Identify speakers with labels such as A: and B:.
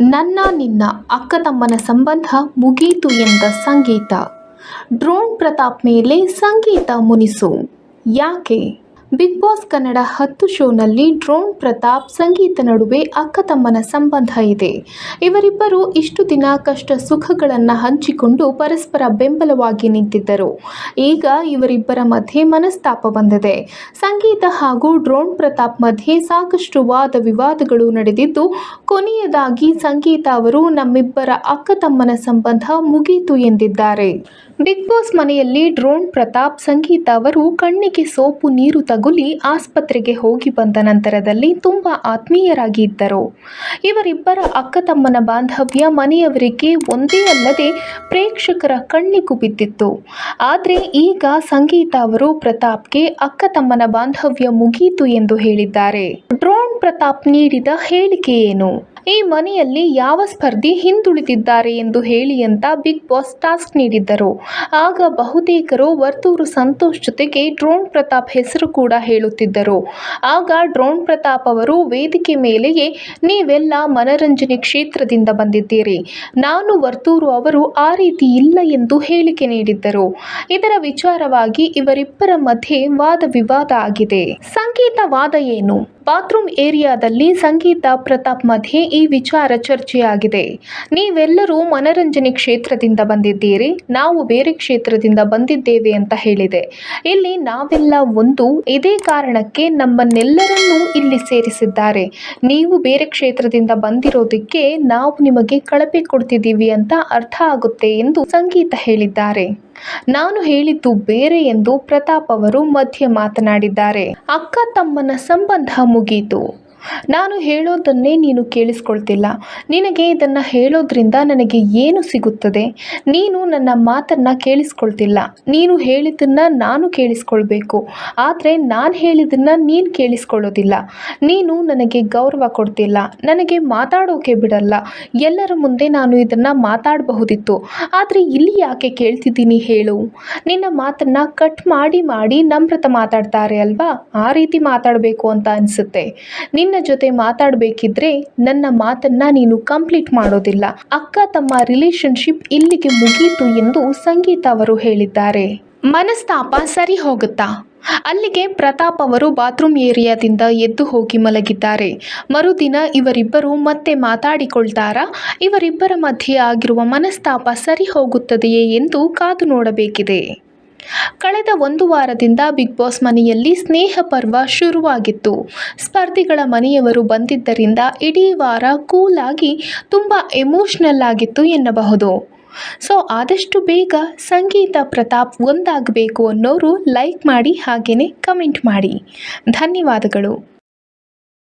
A: ನನ್ನ ನಿನ್ನ ಅಕ್ಕ ತಮ್ಮನ ಸಂಬಂಧ ಮುಗೀತು ಎಂದ ಸಂಗೀತ. ಡ್ರೋನ್ ಪ್ರತಾಪ್ ಮೇಲೆ ಸಂಗೀತ ಮುನಿಸು. ಯಾಕೆ? ಬಿಗ್ ಬಾಸ್ ಕನ್ನಡ ಹತ್ತು ಶೋನಲ್ಲಿ ಡ್ರೋನ್ ಪ್ರತಾಪ್ ಸಂಗೀತ ನಡುವೆ ಅಕ್ಕ ತಮ್ಮನ ಸಂಬಂಧ ಇದೆ. ಇವರಿಬ್ಬರು ಇಷ್ಟು ದಿನ ಕಷ್ಟ ಸುಖಗಳನ್ನು ಹಂಚಿಕೊಂಡು ಪರಸ್ಪರ ಬೆಂಬಲವಾಗಿ ನಿಂತಿದ್ದರು. ಈಗ ಇವರಿಬ್ಬರ ಮಧ್ಯೆ ಮನಸ್ತಾಪ ಬಂದಿದೆ. ಸಂಗೀತ ಹಾಗೂ ಡ್ರೋನ್ ಪ್ರತಾಪ್ ಮಧ್ಯೆ ಸಾಕಷ್ಟು ವಾದ ವಿವಾದಗಳು ನಡೆದಿದ್ದು, ಕೊನೆಯದಾಗಿ ಸಂಗೀತ ಅವರು ನಮ್ಮಿಬ್ಬರ ಅಕ್ಕ ತಮ್ಮನ ಸಂಬಂಧ ಮುಗಿಯಿತು ಎಂದಿದ್ದಾರೆ. ಬಿಗ್ ಬಾಸ್ ಮನೆಯಲ್ಲಿ ಡ್ರೋನ್ ಪ್ರತಾಪ್ ಸಂಗೀತ ಅವರು ಕಣ್ಣಿಗೆ ಸೋಪು ನೀರು ತಗುಲಿ ಆಸ್ಪತ್ರೆಗೆ ಹೋಗಿ ಬಂದ ನಂತರದಲ್ಲಿ ತುಂಬ ಆತ್ಮೀಯರಾಗಿ ಇದ್ದರು. ಇವರಿಬ್ಬರ ಅಕ್ಕ ತಮ್ಮನ ಬಾಂಧವ್ಯ ಮನೆಯವರಿಗೆ ಒಂದೇ ಅಲ್ಲದೆ ಪ್ರೇಕ್ಷಕರ ಕಣ್ಣಿಗೂ ಬಿದ್ದಿತ್ತು. ಆದರೆ ಈಗ ಸಂಗೀತ ಅವರು ಪ್ರತಾಪ್ಗೆ ಅಕ್ಕ ತಮ್ಮನ ಬಾಂಧವ್ಯ ಮುಗಿಯಿತು ಎಂದು ಹೇಳಿದ್ದಾರೆ. ಡ್ರೋನ್ ಪ್ರತಾಪ್ ನೀಡಿದ ಹೇಳಿಕೆ ಏನು? ಈ ಮನೆಯಲ್ಲಿ ಯಾವ ಸ್ಪರ್ಧಿ ಹಿಂದುಳಿದಿದ್ದಾರೆ ಎಂದು ಹೇಳಿ ಅಂತ ಬಿಗ್ ಬಾಸ್ ಟಾಸ್ಕ್ ನೀಡಿದ್ದರು. ಆಗ ಬಹುತೇಕರು ವರ್ತೂರು ಸಂತೋಷ್ ಜೊತೆಗೆ ಡ್ರೋನ್ ಪ್ರತಾಪ್ ಹೆಸರು ಕೂಡ ಹೇಳುತ್ತಿದ್ದರು. ಆಗ ಡ್ರೋನ್ ಪ್ರತಾಪ್ ಅವರು ವೇದಿಕೆ ಮೇಲೆಯೇ, ನೀವೆಲ್ಲ ಮನರಂಜನೆ ಕ್ಷೇತ್ರದಿಂದ ಬಂದಿದ್ದೀರಿ. ನಾನು ವರ್ತೂರು ಅವರು ಆ ರೀತಿ ಇಲ್ಲ ಎಂದು ಹೇಳಿಕೆ ನೀಡಿದ್ದರು. ಇದರ ವಿಚಾರವಾಗಿ ಇವರಿಬ್ಬರ ಮಧ್ಯೆ ವಾದ ವಿವಾದ ಆಗಿದೆ. ಸಂಗೀತ ವಾದ ಏನು? ಬಾತ್ರೂಮ್ ಏರಿಯಾದಲ್ಲಿ ಸಂಗೀತ ಪ್ರತಾಪ್ ಮಧ್ಯೆ ಈ ವಿಚಾರ ಚರ್ಚೆಯಾಗಿದೆ. ನೀವೆಲ್ಲರೂ ಮನರಂಜನೆ ಕ್ಷೇತ್ರದಿಂದ ಬಂದಿದ್ದೀರಿ. ನಾವು ಬೇರೆ ಕ್ಷೇತ್ರದಿಂದ ಬಂದಿದ್ದೇವೆ ಅಂತ ಹೇಳಿದೆ. ಇಲ್ಲಿ ನಾವೆಲ್ಲ ಒಂದು, ಇದೇ ಕಾರಣಕ್ಕೆ ನಮ್ಮನ್ನೆಲ್ಲರನ್ನೂ ಇಲ್ಲಿ ಸೇರಿಸಿದ್ದಾರೆ. ನೀವು ಬೇರೆ ಕ್ಷೇತ್ರದಿಂದ ಬಂದಿರೋದಕ್ಕೆ ನಾವು ನಿಮಗೆ ಕಳಪೆ ಕೊಡ್ತಿದ್ದೀವಿ ಅಂತ ಅರ್ಥ ಆಗುತ್ತೆ ಎಂದು ಸಂಗೀತ ಹೇಳಿದ್ದಾರೆ. ನಾನು ಹೇಳಿದ್ದು ಬೇರೆ ಎಂದು ಪ್ರತಾಪ್ ಅವರು ಮಧ್ಯೆ ಮಾತನಾಡಿದ್ದಾರೆ. ಅಕ್ಕ ತಮ್ಮನ ಸಂಬಂಧ ಮುಗೀತು. ನಾನು ಹೇಳೋದನ್ನೇ ನೀನು ಕೇಳಿಸ್ಕೊಳ್ತಿಲ್ಲ. ನಿನಗೆ ಇದನ್ನು ಹೇಳೋದ್ರಿಂದ ನನಗೆ ಏನು ಸಿಗುತ್ತದೆ? ನೀನು ನನ್ನ ಮಾತನ್ನು ಕೇಳಿಸ್ಕೊಳ್ತಿಲ್ಲ. ನೀನು ಹೇಳಿದ್ದನ್ನು ನಾನು ಕೇಳಿಸ್ಕೊಳ್ಬೇಕು. ಆದರೆ ನಾನು ಹೇಳಿದ್ದನ್ನು ನೀನು ಕೇಳಿಸ್ಕೊಳ್ಳೋದಿಲ್ಲ. ನೀನು ನನಗೆ ಗೌರವ ಕೊಡ್ತಿಲ್ಲ. ನನಗೆ ಮಾತಾಡೋಕೆ ಬಿಡಲ್ಲ. ಎಲ್ಲರ ಮುಂದೆ ನಾನು ಇದನ್ನು ಮಾತಾಡಬಹುದಿತ್ತು. ಆದರೆ ಇಲ್ಲಿ ಯಾಕೆ ಕೇಳ್ತಿದ್ದೀನಿ ಹೇಳು. ನಿನ್ನ ಮಾತನ್ನು ಕಟ್ ಮಾಡಿ ಮಾಡಿ ನಮ್ರತ ಮಾತಾಡ್ತಾರೆ ಅಲ್ವಾ? ಆ ರೀತಿ ಮಾತಾಡಬೇಕು ಅಂತ ಅನಿಸುತ್ತೆ. ನಿನ್ನ ಜೊತೆ ಮಾತಾಡಬೇಕಿದ್ರೆ ನನ್ನ ಮಾತನ್ನ ನೀನು ಕಂಪ್ಲೀಟ್ ಮಾಡೋದಿಲ್ಲ. ಅಕ್ಕ ತಮ್ಮ ರಿಲೇಶನ್ಶಿಪ್ ಇಲ್ಲಿಗೆ ಮುಗಿಯಿತು ಎಂದು ಸಂಗೀತ ಅವರು ಹೇಳಿದ್ದಾರೆ. ಮನಸ್ತಾಪ ಸರಿ ಹೋಗುತ್ತಾ? ಅಲ್ಲಿಗೆ ಪ್ರತಾಪ್ ಅವರು ಬಾತ್ರೂಮ್ ಏರಿಯಾದಿಂದ ಎದ್ದು ಹೋಗಿ ಮಲಗಿದ್ದಾರೆ. ಮರುದಿನ ಇವರಿಬ್ಬರು ಮತ್ತೆ ಮಾತಾಡಿಕೊಳ್ತಾರಾ? ಇವರಿಬ್ಬರ ಮಧ್ಯೆ ಆಗಿರುವ ಮನಸ್ತಾಪ ಸರಿ ಹೋಗುತ್ತದೆಯೇ ಎಂದು ಕಾದು ನೋಡಬೇಕಿದೆ. ಕಳೆದ ಒಂದು ವಾರದಿಂದ ಬಿಗ್ ಬಾಸ್ ಮನೆಯಲ್ಲಿ ಸ್ನೇಹ ಪರ್ವ ಶುರುವಾಗಿತ್ತು. ಸ್ಪರ್ಧಿಗಳ ಮನೆಯವರು ಬಂದಿದ್ದರಿಂದ ಇಡೀ ವಾರ ಕೂಲಾಗಿ ತುಂಬ ಎಮೋಷ್ನಲ್ ಆಗಿತ್ತು ಎನ್ನಬಹುದು. ಸೊ, ಆದಷ್ಟು ಬೇಗ ಸಂಗೀತ ಪ್ರತಾಪ್ ಒಂದಾಗಬೇಕು ಅನ್ನೋರು ಲೈಕ್ ಮಾಡಿ ಹಾಗೆಯೇ ಕಮೆಂಟ್ ಮಾಡಿ. ಧನ್ಯವಾದಗಳು.